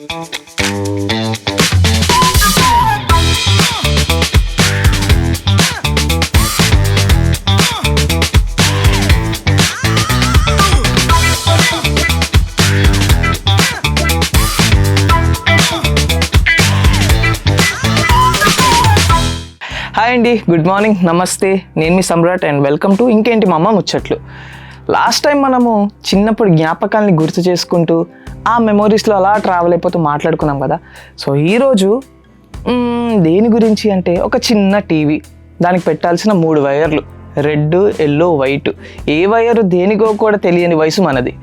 Hi అండి good morning నమస్తే. నేను మీ సమ్రాట్ అండ్ వెల్కమ్ టు ఇంకేంటి మా అమ్మ ముచ్చట్లు. లాస్ట్ టైం మనము చిన్నప్పుడు జ్ఞాపకాల్ని గుర్తు చేసుకుంటూ ఆ మెమొరీస్లో అలా ట్రావెల్ అయిపోతూ మాట్లాడుకున్నాం కదా. సో ఈరోజు దేని గురించి అంటే ఒక చిన్న టీవీ. దానికి పెట్టాల్సిన మూడు వైర్లు. Red yellow white. ఏ వైరు దేనికో కూడా తెలియని వయసు మనది.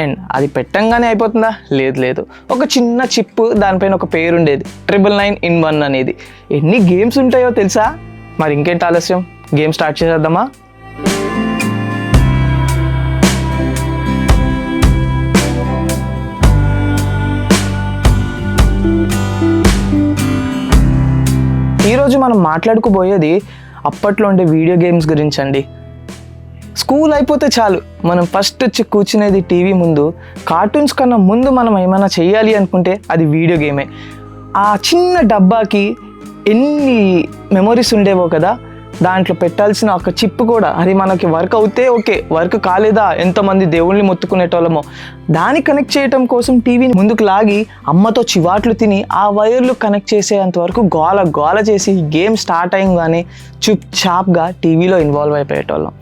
అండ్ అది పెట్టంగానే అయిపోతుందా? లేదు లేదు. ఒక చిన్న చిప్ దానిపైన ఒక పేరు ఉండేది ట్రిపుల్ నైన్ ఇన్ వన్ అనేది. ఎన్ని గేమ్స్ ఉంటాయో తెలుసా? మరి ఇంకేంటి ఆలస్యం? గేమ్ స్టార్ట్ చేసేద్దామా? ఈరోజు మనం మాట్లాడుకోబోయేది అప్పట్లో ఉండే వీడియో గేమ్స్ గురించి అండి స్కూల్ అయిపోతే చాలు. మనం ఫస్ట్ వచ్చి కూర్చునేది టీవీ ముందు. కార్టూన్స్ కన్నా ముందు మనం ఏమైనా చేయాలి అనుకుంటే అది వీడియో గేమే. ఆ చిన్న డబ్బాకి ఎన్ని మెమొరీస్ ఉండేవో కదా దాంట్లో పెట్టాల్సిన ఒక చిప్ కూడా అది మనకి వర్క్ అవుతే ఓకే వర్క్ కాలేదా ఎంతమంది దేవుళ్ళని మొత్తుకునేటోళ్ళమో. దాన్ని కనెక్ట్ చేయటం కోసం టీవీని ముందుకు లాగి అమ్మతో చివాట్లు తిని ఆ వైర్లు కనెక్ట్ చేసేంత వరకు గోల గోల చేసి గేమ్ స్టార్ట్ అయ్యంగానే చుప్ చాప్గా టీవీలో ఇన్వాల్వ్ అయిపోయేటోళ్ళం.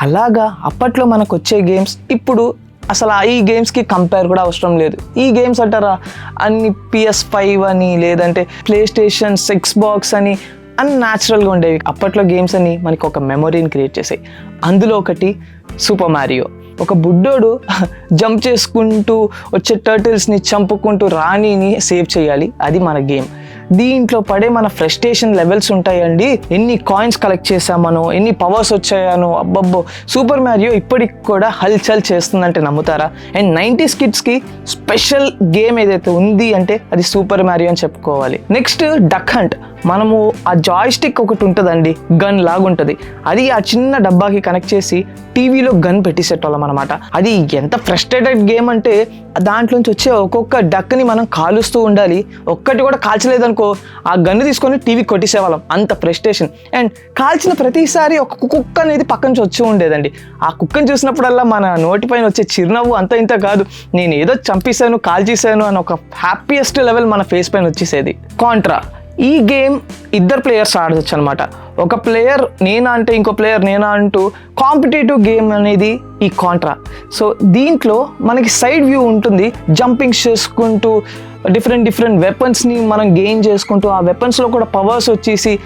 అలాగా అప్పట్లో మనకు వచ్చే గేమ్స్ ఇప్పుడు అసలు ఆ ఈ గేమ్స్కి కంపేర్ కూడా అవసరం లేదు. ఈ గేమ్స్ అంటారా అన్ని పిఎస్ ఫైవ్ అని లేదంటే ప్లే స్టేషన్ సిక్స్ బాక్స్ అని అన్యాచురల్గా ఉండేవి. అప్పట్లో గేమ్స్ అని మనకి ఒక మెమొరీని క్రియేట్ చేసాయి. అందులో ఒకటి సూపర్ మారియో ఒక బుడ్డోడు జంప్ చేసుకుంటూ వచ్చే టర్టిల్స్ని చంపుకుంటూ రాణిని సేవ్ చేయాలి. అది మన గేమ్ దీంట్లో పడే మన ఫ్రస్ట్రేషన్ లెవెల్స్ ఉంటాయండి. ఎన్ని కాయిన్స్ కలెక్ట్ చేసామనో ఎన్ని పవర్స్ వచ్చాయనో అబ్బబ్బో. సూపర్ మ్యారియో ఇప్పటికి కూడా హల్చల్ చేస్తుందంటే నమ్ముతారా? అండ్ నైంటీస్ కిడ్స్కి స్పెషల్ గేమ్ ఏదైతే ఉంది అంటే అది సూపర్ మ్యారియో అని చెప్పుకోవాలి. నెక్స్ట్ డక్ హంట్ మనము ఆ జాయ్ స్టిక్ ఒకటి ఉంటుందండి గన్ లాగా ఉంటుంది అది ఆ చిన్న డబ్బాకి కనెక్ట్ చేసి టీవీలో గన్ పెట్టేసేటోళ్ళం అనమాట అది ఎంత ఫ్రస్ట్రేటెడ్ గేమ్ అంటే దాంట్లోంచి వచ్చే ఒక్కొక్క డక్ని మనం కాలుస్తూ ఉండాలి. ఒక్కటి కూడా కాల్చలేదనుకో ఆ గన్ను తీసుకొని టీవీ కొట్టేసేవాళ్ళం. అంత ఫ్రస్ట్రేషన్ అండ్ కాల్చిన ప్రతిసారి ఒక కుక్క అనేది పక్క నుంచి వచ్చి ఉండేదండి. ఆ కుక్కను చూసినప్పుడల్లా మన నోటిపైన వచ్చే చిరునవ్వు అంత ఇంత కాదు. నేను ఏదో చంపేశాను కాల్చేశాను అని ఒక హ్యాపీయెస్ట్ లెవెల్ మన ఫేస్ పైన వచ్చేసేది. కాంట్రా ఈ గేమ్ ఇద్దరు ప్లేయర్స్ ఆడవచ్చు అనమాట ఒక ప్లేయర్ నేనా అంటే ఇంకో ప్లేయర్ నేనా అంటూ కాంపిటేటివ్ గేమ్ అనేది ఈ కాంట్రా. సో దీంట్లో మనకి సైడ్ వ్యూ ఉంటుంది జంపింగ్ చేసుకుంటూ డిఫరెంట్ డిఫరెంట్ వెపన్స్ని మనం గెయిన్ చేసుకుంటూ ఆ వెపన్స్లో కూడా పవర్స్ వచ్చేసి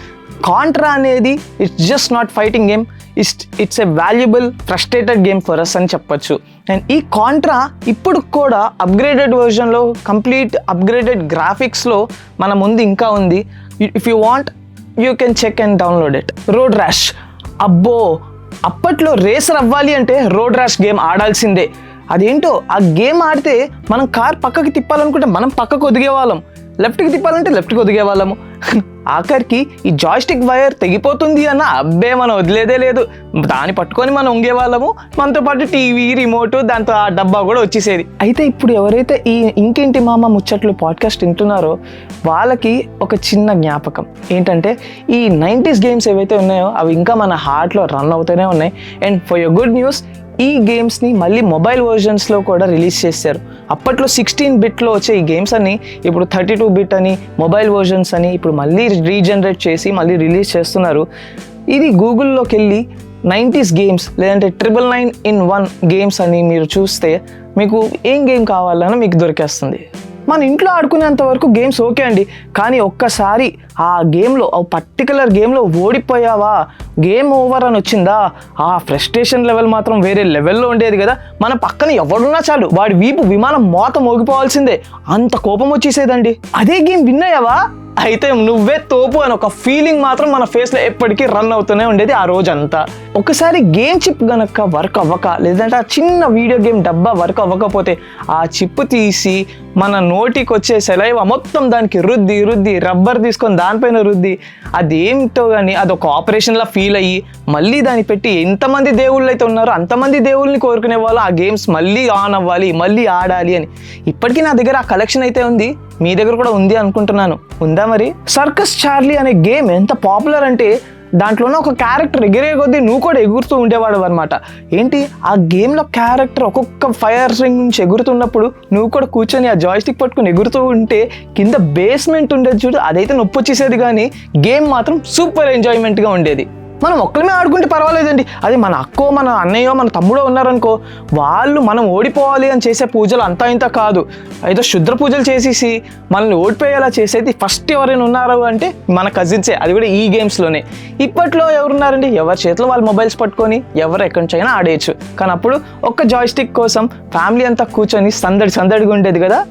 కాంట్రా అనేది it's just not fighting game it's it's a valuable frustrated game for us అని చెప్పొచ్చు. అండ్ ఈ కాంట్రా ఇప్పుడు కూడా అప్గ్రేడెడ్ వర్జన్లో కంప్లీట్ అప్గ్రేడెడ్ గ్రాఫిక్స్లో మన ముందు ఇంకా ఉంది. If you want you can check and download it Road Rash అబ్బో అప్పట్లో రేసర్ అవ్వాలి అంటే రోడ్ ర్యాష్ గేమ్ ఆడాల్సిందే. అదేంటో ఆ గేమ్ ఆడితే మనం కార్ పక్కకి తిప్పాలనుకుంటే మనం పక్కకు ఒదిగేవాళ్ళం. లెఫ్ట్కి తిప్పాలంటే లెఫ్ట్కి ఒదిగేవాళ్ళము. ఆఖరికి ఈ జాయిస్టిక్ వైర్ తెగిపోతుంది అన్న అబ్బే మనం వదిలేదే లేదు. దాన్ని పట్టుకొని మనం ఉంగేవాళ్ళము. మనతో పాటు టీవీ రిమోట్ దాంతో ఆ డబ్బా కూడా వచ్చేసేది. అయితే ఇప్పుడు ఎవరైతే ఈ ఇంకేంటి మామ ముచ్చట్లు పాడ్కాస్ట్ వింటున్నారో వాళ్ళకి ఒక చిన్న జ్ఞాపకం. ఏంటంటే ఈ నైంటీస్ గేమ్స్ ఏవైతే ఉన్నాయో అవి ఇంకా మన హార్ట్లో రన్ అవుతూనే ఉన్నాయి. And for your good news ఈ గేమ్స్ని మళ్ళీ మొబైల్ వర్జన్స్లో కూడా రిలీజ్ చేశారు. అప్పట్లో సిక్స్టీన్ బిట్లో వచ్చే ఈ గేమ్స్ అన్ని ఇప్పుడు థర్టీ టూ బిట్ అని మొబైల్ వర్జన్స్ అని ఇప్పుడు మళ్ళీ రీజనరేట్ చేసి మళ్ళీ రిలీజ్ చేస్తున్నారు. ఇది గూగుల్లోకి వెళ్ళి నైంటీస్ గేమ్స్ లేదంటే triple nine in one games అని మీరు చూస్తే మీకు ఏం గేమ్ కావాలన్నా మీకు దొరికేస్తుంది. మన ఇంట్లో ఆడుకునేంత వరకు గేమ్స్ ఓకే అండి. కానీ ఒక్కసారి ఆ గేమ్లో ఆ పర్టికులర్ గేమ్లో ఓడిపోయావా? గేమ్ ఓవర్ అని వచ్చిందా? ఆ ఫ్రస్ట్రేషన్ లెవెల్ మాత్రం వేరే లెవెల్లో ఉండేది కదా. మన పక్కన ఎవడున్నా చాలు వాడి వీపు విమానం మోత మోగిపోవాల్సిందే. అంత కోపం వచ్చేసేదండి. అదే గేమ్ విన్ అయ్యావా? అయితే నువ్వే తోపు అని ఒక ఫీలింగ్ మాత్రం మన ఫేస్లో ఎప్పటికీ రన్ అవుతూనే ఉండేది ఆ రోజంతా. ఒకసారి గేమ్ చిప్ గనక వర్క్ అవ్వక లేదంటే ఆ చిన్న వీడియో గేమ్ డబ్బా వర్క్ అవ్వకపోతే ఆ చిప్ తీసి మన నోటికి వచ్చే సెలైవ మొత్తం దానికి రుద్ది రుద్ది రబ్బర్ తీసుకొని దానిపైన రుద్ది అదేమిటో కానీ అదొక ఆపరేషన్లా ఫీల్ అయ్యి మళ్ళీ దాన్ని పెట్టి ఎంతమంది దేవుళ్ళు అయితే ఉన్నారో అంతమంది దేవుళ్ళని కోరుకునే వాళ్ళు ఆ గేమ్స్ మళ్ళీ ఆన్ అవ్వాలి మళ్ళీ ఆడాలి అని. ఇప్పటికీ నా దగ్గర ఆ కలెక్షన్ అయితే ఉంది మీ దగ్గర కూడా ఉంది అనుకుంటున్నాను. ఉందా మరి? సర్కస్ చార్లీ అనే గేమ్ ఎంత పాపులర్ అంటే దాంట్లోనే ఒక క్యారెక్టర్ ఎగిరే కొద్దీ నువ్వు కూడా ఎగురుతూ ఉండేవాడు అనమాట ఏంటి? ఆ గేమ్లో క్యారెక్టర్ ఒక్కొక్క ఫైర్ రింగ్ నుంచి ఎగురుతున్నప్పుడు నువ్వు కూడా కూర్చొని ఆ జాయిస్టిక్ పట్టుకుని ఎగురుతూ ఉంటే కింద బేస్మెంట్ ఉండేది చూడు అదైతే నొప్పి వచ్చేసేది కానీ గేమ్ మాత్రం సూపర్ ఎంజాయ్మెంట్గా ఉండేది. మనం ఒక్కరిమే ఆడుకుంటే పర్వాలేదండి. అది మన అక్కో మన అన్నయ్యో మన తమ్ముడో ఉన్నారనుకో వాళ్ళు మనం ఓడిపోవాలి అని చేసే పూజలు అంతా ఇంత కాదు. ఏదో శుద్ర పూజలు చేసేసి మనల్ని ఓడిపోయేలా చేసేది ఫస్ట్ ఎవరైనా ఉన్నారు అంటే మన కజిన్సే అది కూడా ఈ గేమ్స్లోనే ఇప్పట్లో ఎవరున్నారండి? ఎవరి చేతిలో వాళ్ళు మొబైల్స్ పట్టుకొని ఎవరు ఎక్కడి నుంచి అయినా ఆడేయచ్చు. కానీ అప్పుడు ఒక్క జాయిస్టిక్ కోసం ఫ్యామిలీ అంతా కూర్చొని సందడి సందడిగా ఉండేది కదా.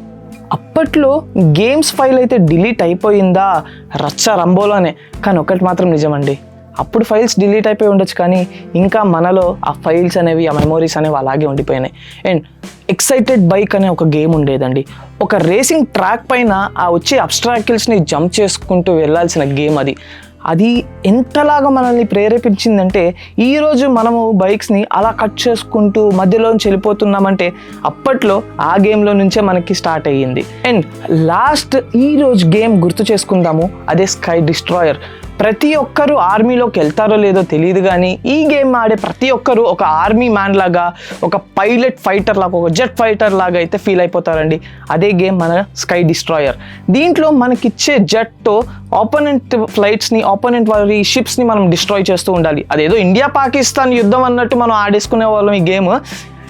అప్పట్లో గేమ్స్ ఫైల్ అయితే డిలీట్ అయిపోయిందా? రచ్చ రంబోలోనే. కానీ ఒకటి మాత్రం నిజమండి. అప్పుడు ఫైల్స్ డిలీట్ అయిపోయి ఉండొచ్చు కానీ ఇంకా మనలో ఆ ఫైల్స్ అనేవి ఆ మెమోరీస్ అనేవి అలాగే ఉండిపోయినాయి. అండ్ ఎక్సైటెడ్ బైక్ అనే ఒక గేమ్ ఉండేదండి. ఒక రేసింగ్ ట్రాక్ పైన ఆ వచ్చే అబ్స్ట్రాకిల్స్ని జంప్ చేసుకుంటూ వెళ్ళాల్సిన గేమ్ అది. అది ఎంతలాగా మనల్ని ప్రేరేపించిందంటే ఈరోజు మనము బైక్స్ని అలా కట్ చేసుకుంటూ మధ్యలోంచి వెళ్ళిపోతున్నామంటే అప్పట్లో ఆ గేమ్లో నుంచే మనకి స్టార్ట్ అయ్యింది. అండ్ లాస్ట్ ఈరోజు గేమ్ గుర్తు చేసుకుందాము అదే స్కై డిస్ట్రాయర్ ప్రతి ఒక్కరు ఆర్మీలోకి వెళ్తారో లేదో తెలియదు కానీ ఈ గేమ్ ఆడే ప్రతి ఒక్కరు ఒక ఆర్మీ మ్యాన్ లాగా ఒక పైలట్ ఫైటర్ లాగా ఒక జెట్ ఫైటర్ లాగా అయితే ఫీల్ అయిపోతారండి. అదే గేమ్ మన స్కై డిస్ట్రాయర్ దీంట్లో మనకిచ్చే జెట్తో ఆపోనెంట్ ఫ్లైట్స్ని ఆపోనెంట్ వారి షిప్స్ని మనం డిస్ట్రాయ్ చేస్తూ ఉండాలి. అదేదో ఇండియా పాకిస్తాన్ యుద్ధం అన్నట్టు మనం ఆడేసుకునే వాళ్ళం ఈ గేమ్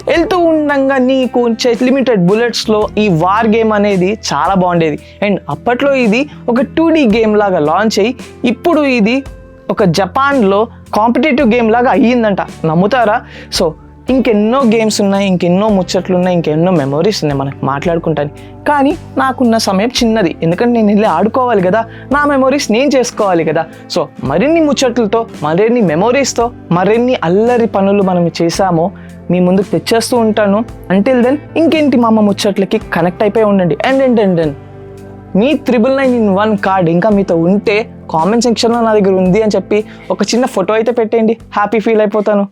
వెళ్తూ ఉండంగా నీకు లిమిటెడ్ బుల్లెట్స్లో ఈ వార్ గేమ్ అనేది చాలా బాగుండేది. అండ్ అప్పట్లో ఇది ఒక టూ డీ గేమ్ లాగా లాంచ్ అయ్యి ఇప్పుడు ఇది ఒక జపాన్లో కాంపిటేటివ్ గేమ్ లాగా అయ్యిందంట. నమ్ముతారా? సో ఇంకెన్నో గేమ్స్ ఉన్నాయి ఇంకెన్నో ముచ్చట్లు ఉన్నాయి ఇంకెన్నో మెమొరీస్ ఉన్నాయి మనకు మాట్లాడుకుంటాను కానీ నాకున్న సమయం చిన్నది. ఎందుకంటే నేను వెళ్ళి ఆడుకోవాలి కదా. నా మెమొరీస్ నేను చేసుకోవాలి కదా. సో మరిన్ని ముచ్చట్లతో మరిన్ని మెమొరీస్తో మరిన్ని అల్లరి పనులు మనం చేశామో మీ ముందుకు తెచ్చేస్తూ ఉంటాను. అంటిల్ దెన్ ఇంకేంటి మా అమ్మ ముచ్చట్లకి? కనెక్ట్ అయిపోయి ఉండండి. And and and and me triple nine in one card ఇంకా మీతో ఉంటే కామెంట్ సెక్షన్లో నా దగ్గర ఉంది అని చెప్పి ఒక చిన్న ఫోటో అయితే పెట్టేయండి. హ్యాపీ ఫీల్ అయిపోతాను.